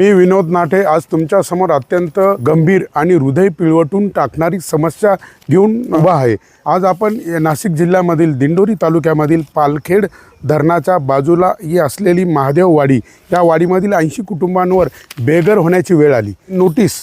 मी विनोद नाठे आज तुमच्यासमोर अत्यंत गंभीर आणि हृदय पिळवटून टाकणारी समस्या घेऊन उभा आहे. आज आपण या नाशिक जिल्ह्यामधील दिंडोरी तालुक्यामधील पालखेड धरणाच्या बाजूला ही असलेली महादेववाडी या वाडीमधील ऐंशी कुटुंबांवर बेघर होण्याची वेळ आली. नोटीस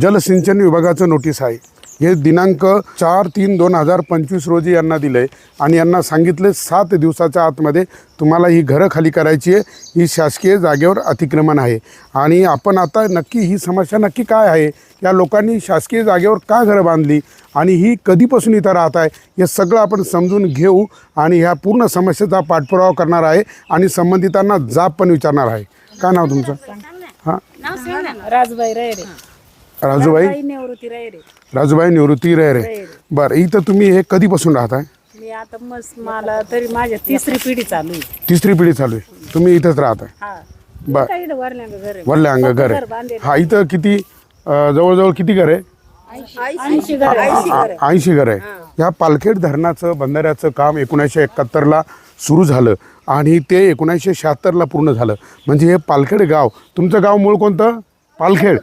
जलसिंचन विभागाचं नोटीस आहे. हे दिनांक चार तीन दोन हजार पंचवीस रोजी यांना दिलं आहे आणि यांना सांगितले सात दिवसाच्या आतमध्ये तुम्हाला ही घरं खाली करायची आहे. ही शासकीय जागेवर अतिक्रमण आहे. आणि आपण आता नक्की ही समस्या नक्की काय आहे? या लोकांनी शासकीय जागेवर का घरं बांधली? आणि ही कधीपासून इथं राहत आहे? हे सगळं आपण समजून घेऊ आणि ह्या पूर्ण समस्येचा पाठपुरावा करणार आहे आणि संबंधितांना जाब पण विचारणार आहे. काय नाव तुमचं? हां. राजबाई रायरे राजूबाई? बाई निवृत्ती राजूबाई निवृत्ती रे. रे. बरं इथं तुम्ही हे कधीपासून राहत आहे मी आता मस्त मला तरी माझ्या तिसरी पिढी चालू आहे. तिसरी पिढी चालू आहे. तुम्ही इथंच राहत आहे हा. बर. काही वरल्यानं घर आहे. वरल्या अंग घर घर आहे. बांधलेलं. हा इथं किती अं, जवळजवळ किती घर आहे? ऐंशी घर आहे. ऐंशी घर आहे. ह्या पालखेड धरणाचं बंधाऱ्याचं काम एकोणीसशे एकाहत्तरला सुरू झालं आणि ते एकोणीसशे शहात्तरला पूर्ण झालं. म्हणजे हे पालखेड गाव तुमचं गाव मूळ कोणतं? पालखेड.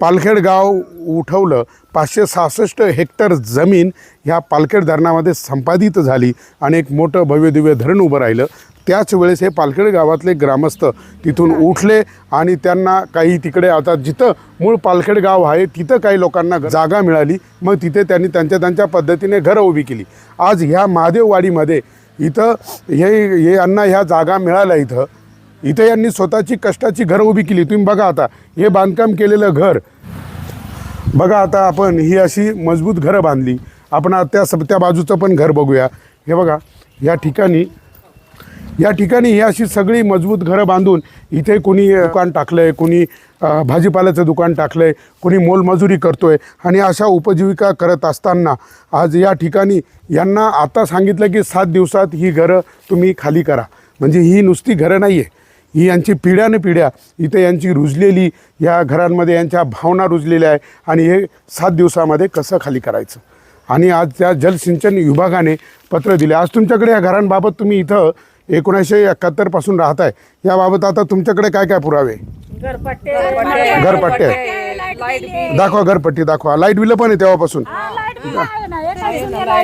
पालखेड गाव उठवलं. पाचशे सहासष्ट हेक्टर जमीन ह्या पालखेड धरणामध्ये संपादित झाली आणि एक मोठं भव्यदिव्य धरण उभं राहिलं. त्याच वेळेस हे पालखेड गावातले ग्रामस्थ तिथून उठले आणि त्यांना काही तिकडे आता जिथं मूळ पालखेड गाव आहे तिथं काही लोकांना जागा मिळाली. मग तिथे त्यांनी त्यांच्या त्यांच्या पद्धतीने घरं उभी केली. आज ह्या महादेववाडीमध्ये इथं हे हे यांना ह्या जागा मिळाल्या इथं. इथे यांनी स्वतःची कष्टाची घरं उभी केली. तुम्ही बघा आता हे बांधकाम केलेलं घर. बघा आता आपण ही अशी मजबूत घरं बांधली. आपण आता त्या स त्या बाजूचं पण घर बघूया. हे बघा या ठिकाणी या ठिकाणी ही अशी सगळी मजबूत घरं बांधून इथे कोणी दुकान टाकलं आहे कोणी भाजीपाल्याचं दुकान टाकलं आहे कोणी मोलमजुरी करतो आहे आणि अशा उपजीविका करत असताना आज या ठिकाणी यांना आता सांगितलं की सात दिवसात ही घरं तुम्ही खाली करा. म्हणजे ही नुसती घरं नाही आहे ही यांची पिढ्याने पिढ्या इथे यांची रुजलेली या घरांमध्ये यांच्या भावना रुजलेल्या आहे. आणि हे सात दिवसामध्ये कसं खाली करायचं? आणि आज त्या जलसिंचन विभागाने पत्र दिले. आज तुमच्याकडे या घरांबाबत तुम्ही इथं एकोणीसशे एकाहत्तरपासून राहत आहे याबाबत आता तुमच्याकडे काय काय पुरावे? घरपट्टे. दाखवा घरपट्टी दाखवा. लाइट बिलं पण आहे तेव्हापासून. लाइट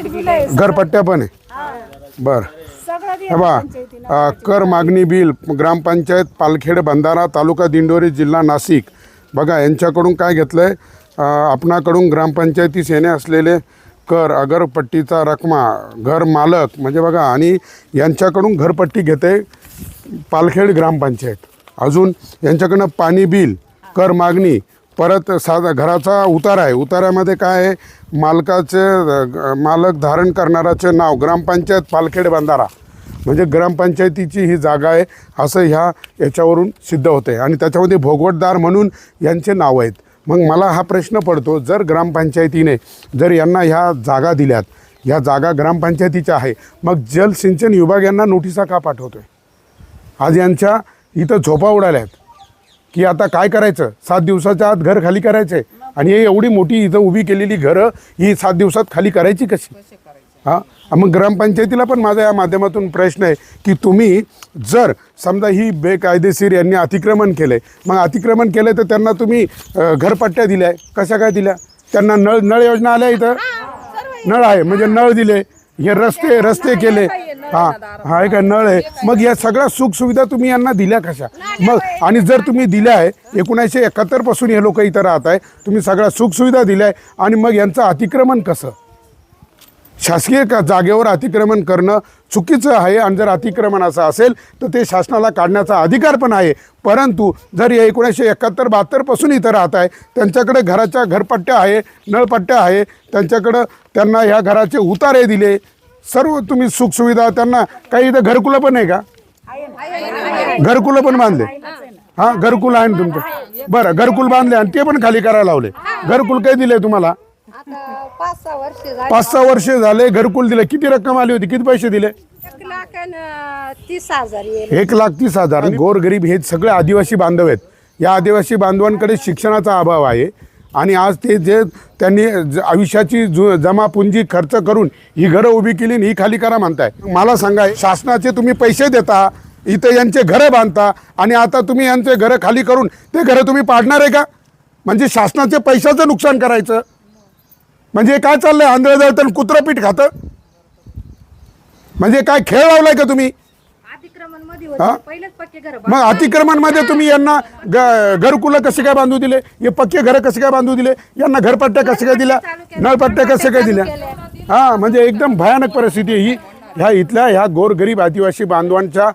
बिल आहे घरपट्ट्या पण आहे. बरं. हे बा कर मागणी बिल ग्रामपंचायत पालखेड बंधारा तालुका दिंडोरी जिल्हा नाशिक. बघा यांच्याकडून काय घेतलं आहे आपणाकडून ग्रामपंचायतीस येणे असलेले कर अगरपट्टीचा रकमा घर मालक म्हणजे बघा आणि यांच्याकडून घरपट्टी घेते पालखेड ग्रामपंचायत. अजून यांच्याकडनं पाणी बिल कर मागणी परत साधा घराचा उतारा आहे. उतार्यामध्ये काय आहे? मालकाचे मालक धारण करणाराचे नाव ग्रामपंचायत पालखेड बंधारा. म्हणजे ग्रामपंचायतीची ही जागा आहे असं ह्या याच्यावरून सिद्ध होते आणि त्याच्यामध्ये भोगवटदार म्हणून यांचे नाव आहेत. मग मला हा प्रश्न पडतो जर ग्रामपंचायतीने जर यांना ह्या जागा दिल्यात ह्या जागा ग्रामपंचायतीच्या आहे मग जलसिंचन विभाग यांना नोटिसा का पाठवतो आहे आज यांच्या इथं झोपा उडाल्या आहेत की आता काय करायचं? सात दिवसाच्या आत घर खाली करायचं आहे आणि हे एवढी मोठी इथं उभी केलेली घरं ही सात दिवसात खाली करायची कशी? हां? मग ग्रामपंचायतीला पण माझा या माध्यमातून प्रश्न आहे की तुम्ही जर समजा ही बेकायदेशीर यांनी अतिक्रमण केलं आहे मग अतिक्रमण केलं तर त्यांना तुम्ही घरपट्ट्या दिल्या आहे कशा काय दिल्या? त्यांना नळ नळ योजना आल्या इथं? नळ आहे म्हणजे नळ दिले. हे रस्ते रस्ते केले. हा हा आहे का नळ आहे. मग या सगळ्या सुख सुविधा तुम्ही यांना दिल्या कशा? मग आणि जर तुम्ही दिल्या आहे एकोणीसशे एकाहत्तरपासून हे लोक इथं राहत आहे तुम्ही सगळ्या सुख सुविधा दिल्या आहे आणि मग यांचं अतिक्रमण कसं? शासकीय का जागेवर अतिक्रमण करणं चुकीचं आहे आणि जर अतिक्रमण असं असेल तर ते शासनाला काढण्याचा अधिकार पण आहे. परंतु जर या एकोणीसशे एकाहत्तर बहात्तरपासून इथं राहत आहे त्यांच्याकडे घराच्या घरपट्ट्या आहे नळपट्ट्या आहे त्यांच्याकडं त्यांना ह्या घराचे उतारे दिले सर्व तुम्ही सुखसुविधा त्यांना काही इथं घरकुलं पण आहे का? घरकुलं पण बांधले. हां घरकुल आहे ना तुमचं? बरं घरकुल बांधले आणि ते पण खाली करायला लावले. घरकुल काही दिले तुम्हाला? आता पाच सहा वर्ष झाली. पाच सहा वर्ष झाले घरकुल दिले. किती रक्कम आली होती? किती पैसे दिले? एक लाख आणि तीस हजार येईल. एक लाख तीस हजार. गोरगरीब हे सगळे आदिवासी बांधव आहेत. या आदिवासी बांधवांकडे शिक्षणाचा अभाव आहे. आणि आज ते जे त्यांनी ज- आयुष्याची जु जमापुंजी खर्च करून ही घरं उभी केली आणि ही खाली करा म्हणताय. मला सांगा शासनाचे तुम्ही पैसे देता इथं यांचे घरं बांधता आणि आता तुम्ही यांचे घरं खाली करून ते घरं तुम्ही पाडणार आहे का? म्हणजे शासनाचे पैशाचं नुकसान करायचं. म्हणजे काय चाललंय? आंधळ जळतं कुत्रं पीठ खातं? म्हणजे काय खेळ लावलाय का तुम्ही? अतिक्रमणमध्ये हा? मग अतिक्रमणमध्ये तुम्ही यांना ग घरकुलं कसे काय बांधू दिले? हे पक्के घरं कसे काय बांधू दिले? यांना घरपट्ट्या कसे काय दिल्या? नळपट्ट्या कसे काय दिल्या? हां म्हणजे एकदम भयानक परिस्थिती आहे ही. ह्या इथल्या ह्या गोरगरीब आदिवासी बांधवांच्या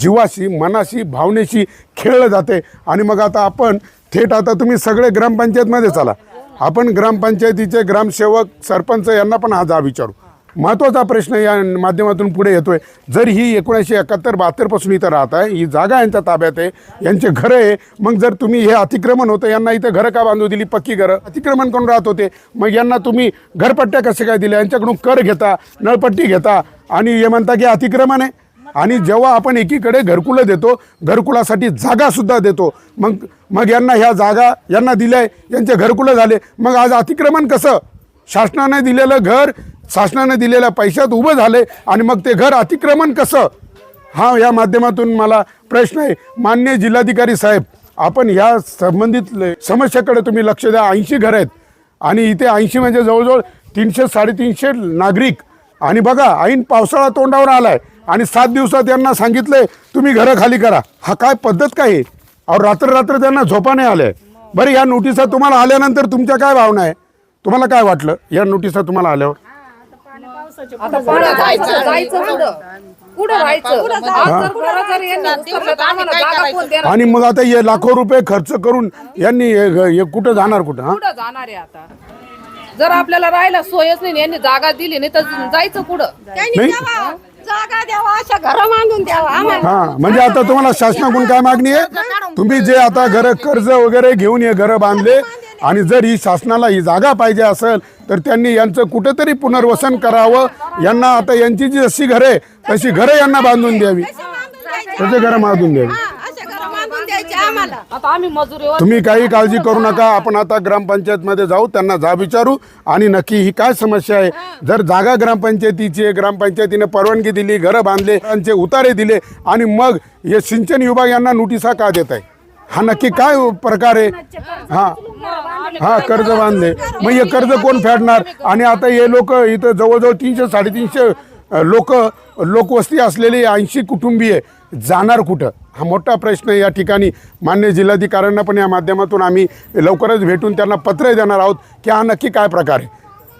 जीवाशी मनाशी भावनेशी खेळलं जाते. आणि मग आता आपण थेट आता तुम्ही सगळे ग्रामपंचायतमध्ये चला. आपण ग्रामपंचायतीचे ग्रामसेवक सरपंच यांना पण हा जा विचारू. महत्त्वाचा प्रश्न या माध्यमातून पुढे येतोय. जर ही एकोणीसशे एकाहत्तर बहात्तरपासून इथं राहत आहे ही जागा यांच्या ताब्यात आहे यांचे घरं आहे मग जर तुम्ही हे अतिक्रमण होतं यांना इथं घरं का बांधू दिली? पक्की घरं. अतिक्रमण करून राहत होते. मग यांना तुम्ही घरपट्ट्या कसे काय दिल्या? यांच्याकडून कर घेता नळपट्टी घेता आणि हे म्हणता की अतिक्रमण आहे. आणि जेव्हा आपण एकीकडे घरकुलं देतो घरकुलासाठी जागासुद्धा देतो. मग मग यांना ह्या जागा यांना दिल्या यांचे घरकुलं झाले. मग आज अतिक्रमण कसं? शासनाने दिलेलं घर शासनाने दिलेल्या पैशात उभं झाले आणि मग ते घर अतिक्रमण कसं? हा या माध्यमातून मला प्रश्न आहे. मान्य जिल्हाधिकारी साहेब आपण ह्या संबंधित ल- समस्याकडे तुम्ही लक्ष द्या. ऐंशी घर आहेत. आणि इथे ऐंशी म्हणजे जवळजवळ तीनशे साडेतीनशे नागरिक. आणि बघा ऐन पावसाळा तोंडावर आला आहे आणि सात दिवसात यांना सांगितलंय तुम्ही घरं खाली करा. हा काय पद्धत काय आहे? अहो रात्र रात्र त्यांना झोपा नाही आल्या. बरं या नोटिसा तुम्हाला आल्यानंतर तुमच्या काय भावना आहे? तुम्हाला काय वाटलं या नोटिसा तुम्हाला आल्यावर? आता पुढं जायचं जायचं पुढं पुढं. राहायचं आज जर घरं जर यांनी उचललं तर आम्हाला जागा कोण देणार? आणि मग आता हे लाखो रुपये खर्च करून यांनी हे हे कुठं जाणार कुठं हा? पुढं जाणार आहे आता. जर आपल्याला राहायला सोयच नाही यांनी जागा दिली नाही तर जायचं पुढं. नाही. जागा द्यावा अशा घरं बांधून द्यावा. आम्हाला हा म्हणजे आता तुम्हाला शासनाकडून काय मागणी आहे? तुम्ही जे आता घर कर्ज वगैरे घेऊन हे घरं बांधले आणि जर ही शासनाला ही जागा पाहिजे असेल तर त्यांनी यांचं कुठेतरी पुनर्वसन करावं. यांना आता यांची जी जशी घरं आहे तशी घरं यांना बांधून द्यावी. तसे घरं बांधून द्यावी हा, अशा घरं बांधून द्यायचे आम्हाला. आता आम्ही मजुरीवर तुम्ही काही काळजी करू नका. आपण आता ग्रामपंचायतमध्ये जाऊ त्यांना जा विचारू. आणि नक्की ही काय समस्या आहे? जर जागा ग्रामपंचायतीची आहे, ग्रामपंचायतीने परवानगी दिली घरं बांधले त्यांचे उतारे दिले आणि मग हे सिंचन विभाग यांना नोटिसा का देत आहे? हा नक्की काय प्रकार आहे? हा. हा कर्ज बांधले. मग हे कर्ज कोण फेडणार? आणि आता हे लोक इथं जवळजवळ तीनशे साडेतीनशे लोक लोकवस्ती असलेली ऐंशी कुटुंबीय जाणार कुठं? हा मोठा प्रश्न या ठिकाणी. मान्य जिल्हाधिकाऱ्यांना पण या माध्यमातून आम्ही लवकरच भेटून त्यांना पत्र देणार आहोत की हा नक्की काय प्रकार आहे.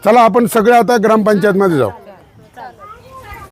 चला आपण सगळे आता ग्रामपंचायतमध्ये जाऊ.